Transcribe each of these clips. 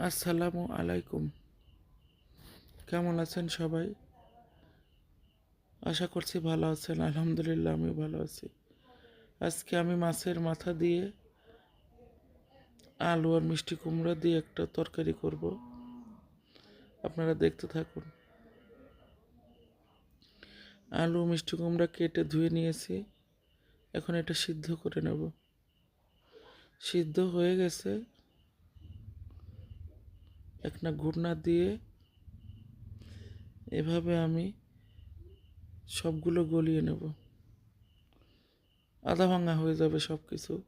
আসসালামু আলাইকুম। কেমন আছেন সবাই? আশা করছি ভালো আছেন, আলহামদুলিল্লাহ আমি ভালো আছি। আজকে আমি মাছের মাথা দিয়ে আলু আর মিষ্টি কুমড়া দিয়ে একটা তরকারি করব। আপনারা দেখতে থাকুন। আলু, মিষ্টি কুমড়া কেটে ধুয়ে নিয়েছি। এখন এটা সিদ্ধ করে নেব। সিদ্ধ হয়ে গেছে। একটা ঘুটনা দিয়ে এভাবে আমি সবগুলো গলিয়ে নেব। আধা ভাঙা হয়ে যাবে সব কিছু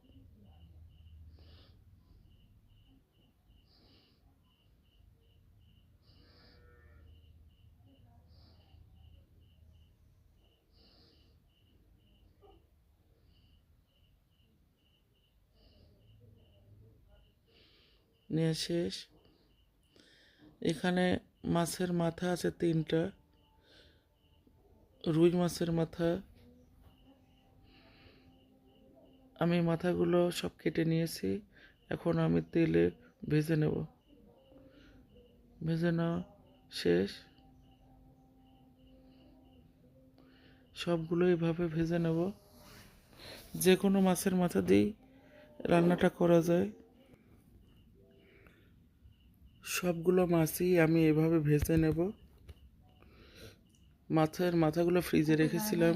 নিয়ে শেষ। এখানে মাছের মাথা আছে তিনটা, রুই মাছের মাথা। আমি মাথাগুলো সব কেটে নিয়েছি, এখন আমি তেলে ভেজে নেব। ভেজে নেওয়া শেষ। সবগুলো এইভাবে ভেজে নেব। যে কোনো মাছের মাথা দিয়েই রান্নাটা করা যায়। সবগুলো মাছই আমি এভাবে ভেজে নেব। মাছের মাথাগুলো ফ্রিজে রেখেছিলাম।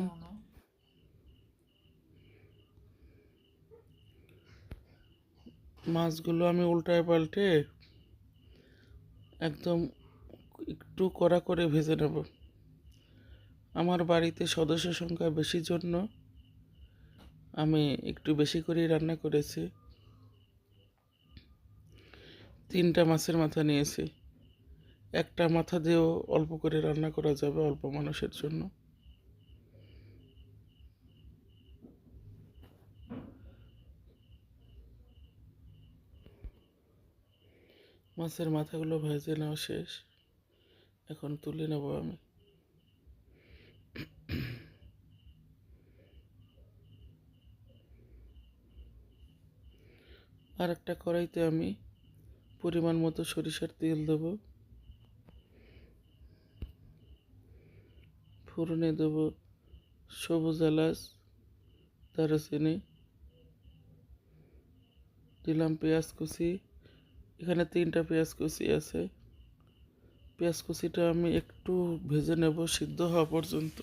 মাছগুলো আমি উল্টায় পাল্টে একদম একটু কড়া করে ভেজে নেব। আমার বাড়িতে সদস্য সংখ্যা বেশি জন্য আমি একটু বেশি করেই রান্না করেছি। তিনটা মাছের মাথা নিয়েছি। একটা মাথা দিয়েও অল্প করে রান্না করা যাবে অল্প মানুষের জন্য। মাছের মাথাগুলো ভেজে নেওয়া শেষ। এখন তুলে নেব আমি। আর একটা কড়াইতে আমি পরিমাণ মতো সরিষার তেল দেব। ফোড়নে দেব সবুজ এলাচ, দারুচিনি, দিলাম পেঁয়াজ কুচি। এখানে তিনটা পেঁয়াজ কুচি আছে। পেঁয়াজ কুচিটা আমি একটু ভেজে নেব সিদ্ধ হওয়া পর্যন্ত।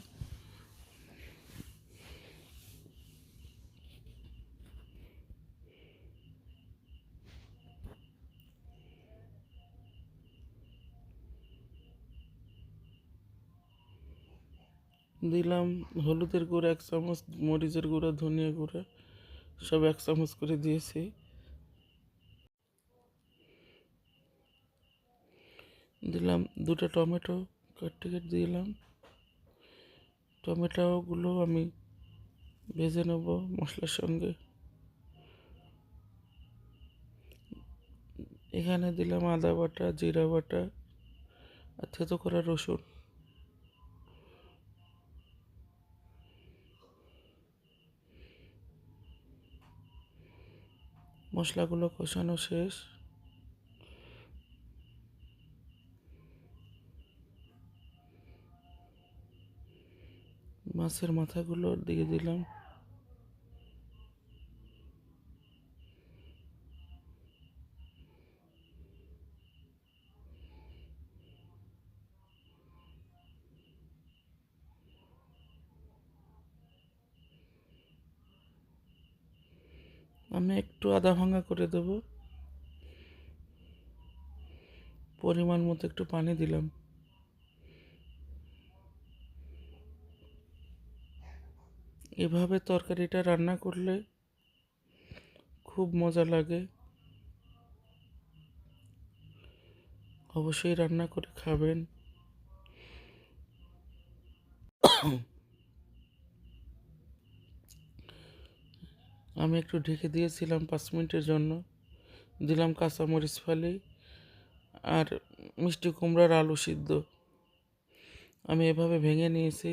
দিলাম, হলুদের গুঁড়া এক চামচ, মরিচের গুঁড়া, ধনিয়া গুঁড়া, সব এক চামচ করে দিয়েছি। দিলাম দুটো টমেটো কাটতে কেটে দিলাম। টমেটোগুলো আমি ভেজে নেব মশলার সঙ্গে। এখানে দিলাম আদা বাটা, জিরা বাটা আর থেতো করা রসুন। মশলাগুলো কষানো শেষ। মাছের মাথাগুলো দিয়ে দিলাম। আমি একটু আদা ভাঙা করে দেব। পরিমাণ মতো একটু পানি দিলাম। এভাবে তরকারিটা রান্না করলে খুব মজা লাগে। অবশ্যই রান্না করে খাবেন। আমি একটু ঢেকে দিয়েছিলাম পাঁচ মিনিটের জন্য। দিলাম কাঁচামরিচ ফালি আর মিষ্টি কুমড়ার আলু সিদ্ধ। আমি এভাবে ভেঙে নিয়েছি।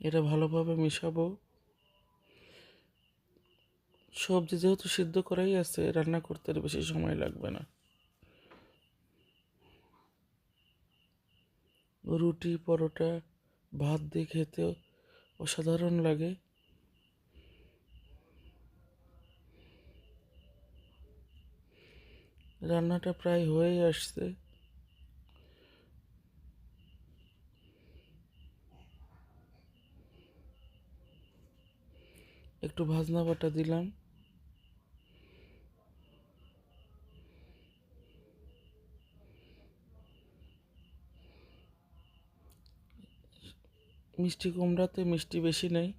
এটা ভালোভাবে মেশাবো। সবজি যেহেতু সিদ্ধ করাই আছে, রান্না করতে বেশি সময় লাগবে না। রুটি, পরোটা, ভাত দিয়ে খেতেও অসাধারণ লাগে। রান্নাটা প্রায় হয়েই আসছে। একটু ভাজনা বাটা দিলাম। মিষ্টি কুমড়াতে মিষ্টি বেশি নেই।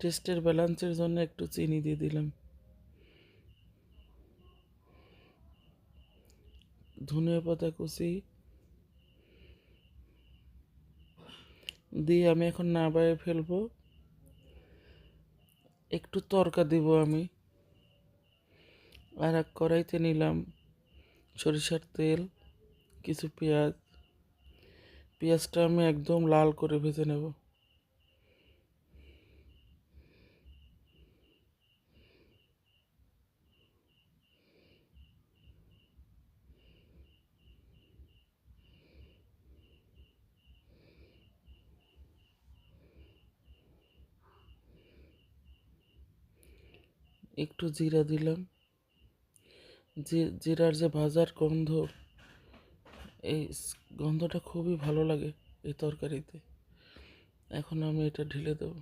টেস্টের ব্যালেন্সের জন্য একটু চিনি দিয়ে দিলাম। ধনিয়া পাতা কুচি দিয়ে আমি এখন নাবায়ে ফেলব। একটু তরকা দিব আমি। আর এক কড়াইতে নিলাম সরিষার তেল, কিছু পেঁয়াজ। পেঁয়াজটা আমি একদম লাল করে ভেজে নেব। একটু জিরা দিলাম। জিরার যে ভাজার গন্ধ, এই গন্ধটা খুবই ভালো লাগে এই তরকারিতে। এখন আমি এটা ঢেলে দেবো।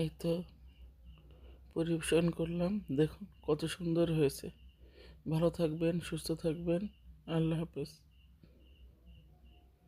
এই তো পরিবেশন করলাম। দেখুন কত সুন্দর হয়েছে। ভালো থাকবেন সুস্থ থাকবেন। আল্লাহ হাফেজ।